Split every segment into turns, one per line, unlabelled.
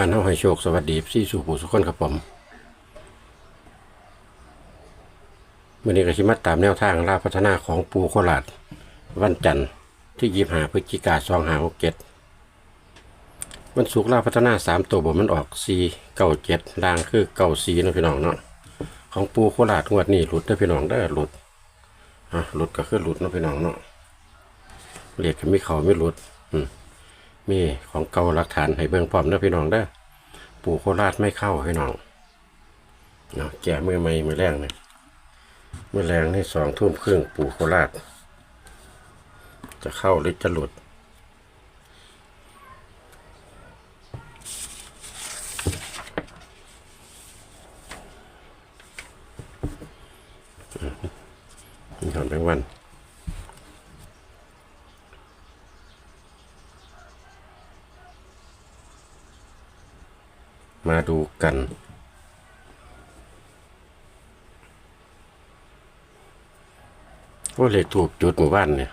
บ้านเฮาให้โชคสวัสดีพี่สู่ผู้สุขคนครับผมวันนี้ก็สิมาตามแนวทางลาพัฒนาของปูโคราชวันจันทร์ที่ยีหาพฤศจิกาสองหาหกเจ็ดวันศุกร์ลาพัฒนาสามตัวบนมันออกสี่เก้าเจ็ดล่างคือเก้าสี่นะพี่น้องเนาะของปูโคราชงวดนี้หลุดเด้พี่น้องได้หลุดอะหลุดก็คือหลุดนะพี่น้องเนาะเรียกกันไม่เขาไม่หลุด อืม มีของเก่าหลักฐานให้เบิ่งพร้อมเด้อพี่น้องเด้อปู่โคราชไม่เข้าพี่น้องเนาะแก่มือไม่มือแรงเนี่ยมือแรงนี่สองทุ่มครึ่งปู่โคราช จะเข้าหรือจะหลุดมีหอนแบงวัน มาดูกัน ว่าเลขถูกจุดหมู่บ้านเนี่ย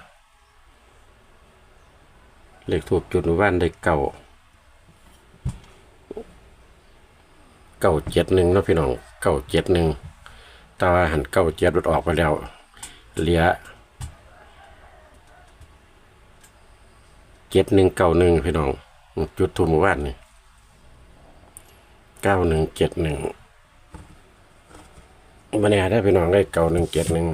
เลขถูกจุดหมู่บ้านได้เก่า เก้าเจ็ดหนึ่งนะพี่น้อง เก้าเจ็ดหนึ่งแตว่าหันเก้าเจ็ดรถออกไปแล้วเหลือเจ็ดหนึ่งเก้าหนึ่งพี่น้อง จุดถูกหมู่บ้านนี่ เก้าหนึ่งเจ็ดหนึ่งบันนี้ได้พี่น้องได้เก้าหนึ่งเจ็ดหนึ่ง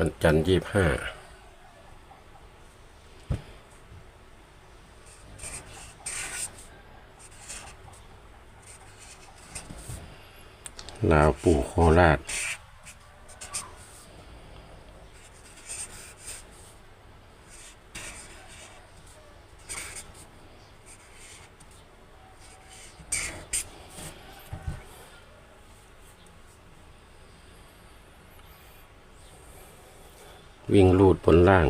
วันจันทร์ยี่ห้าลาวปู่โคราช วิ่งลูดบนล่าง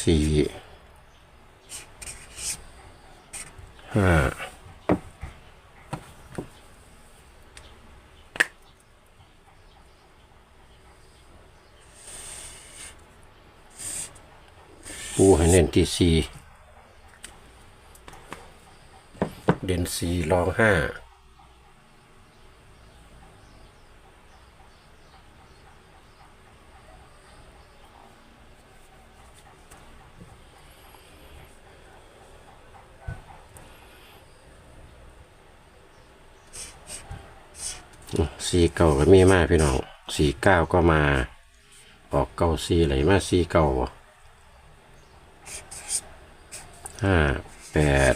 สี่ห้าปูให้เน้นที่สี่เด่นสี่รองห้า สี่เก้าก็มีมาพี่น้องสี่เก้าก็มา ออกเก้าสี่ไหลมาสี่เก้าห้าแปด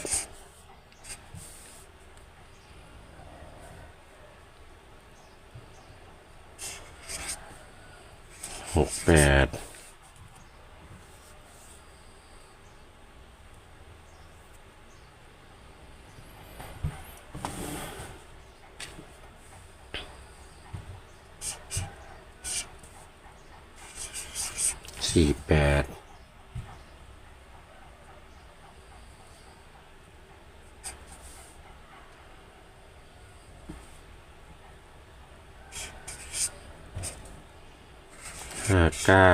หกแปด สี่แปดห้าเก้า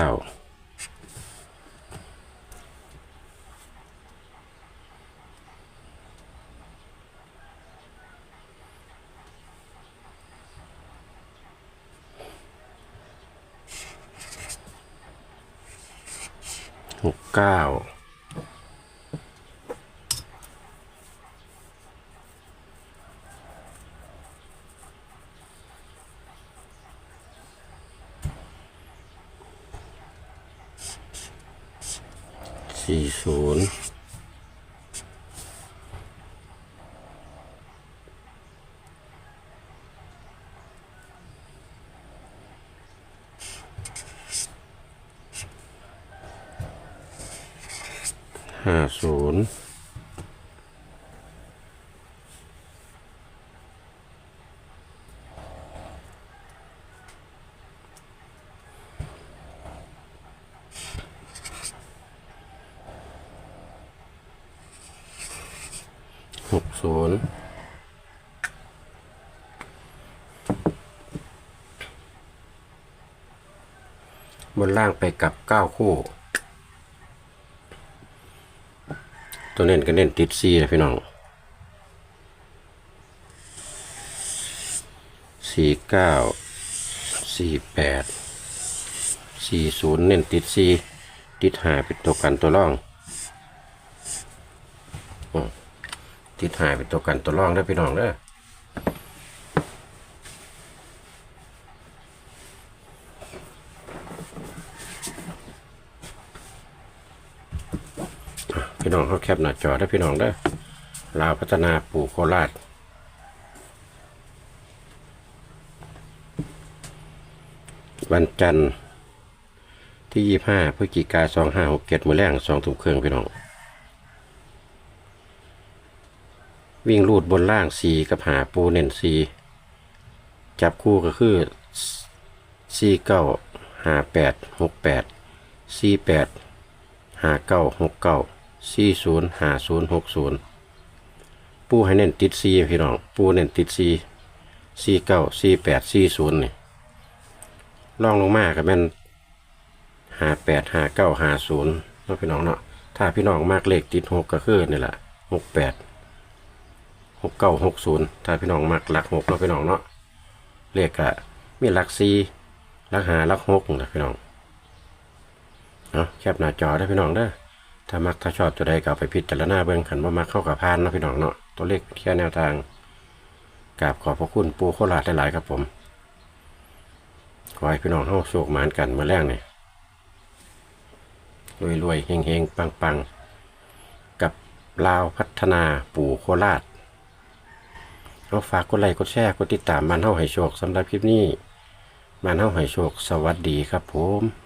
หกเก้าสี่ศูนย์ ห้าศูนย์หกศูนย์บนล่างไปกับเก้าคู่ ตัวเน้นก็เน้นติดซีนะพี่น้องสี่เก้าสี่แปดสี่ศูนย์เน้นติดซีติดหาเป็นตัวกันตัวร่องติดหาเป็นตัวกันตัวร่องได้พี่น้องเด้อ พี่น้องเขาแคปหน้าจอได้พี่น้องเด้อลาวพัฒนาปู่โคราชวันจันทร์ที่ยี่ห้าพฤศจิกาสองห้าหกเจ็ดมือแรงสองทุ่มครึ่องพี่น้อง วิ่งลูดบนล่างสีกับหาปูเน้นสีจับคู่ก็คือสี่เก้าหาแปดหกแปดสี่แปดหาเก้าหกเก้า สี่ศูนย์ห้าศูนย์หกศูนย์ปูให้เน้นติดสีพี่น้อง ปูเน้นติดสีสี่เก้าสี่แปดสี่ศูนย์นี่ล่องลงมาก็แม่นห้าแปดห้าเก้าห้าศูนย์เนาะพี่น้องเนาะ ถ้าพี่น้องมากเลขติดหกก็คือนี่แหละหกแปดหกเก้าหกศูนย์ถ้าพี่น้องมากหลักหกเนาะพี่น้องเนาะ เลขอะมีหลักสี่หลักหาหลักหกนะพี่น้องเอาะแคปหน้าจอได้พี่น้องเด้อ ถ้ามักถ้าชอบจะได้ก็เอาไปพิจารณาเบิ่งขันว่ามักเข้ากับพานเนาะพี่น้องเนาะตัวเลขแค่แนวทางกราบขอบพระคุณปูโคราชหลายๆครับผมขอให้พี่น้องเฮาโชคหมานกันมาแรกเนี่ยรวยรวยๆเฮงเฮงปังปังๆกับลาวพัฒนาปู่โคราชเอาฝากกดไลค์กดแชร์กดติดตามมันเฮาให้โชคสำหรับคลิปนี้มันเฮาให้โชคสวัสดีครับผม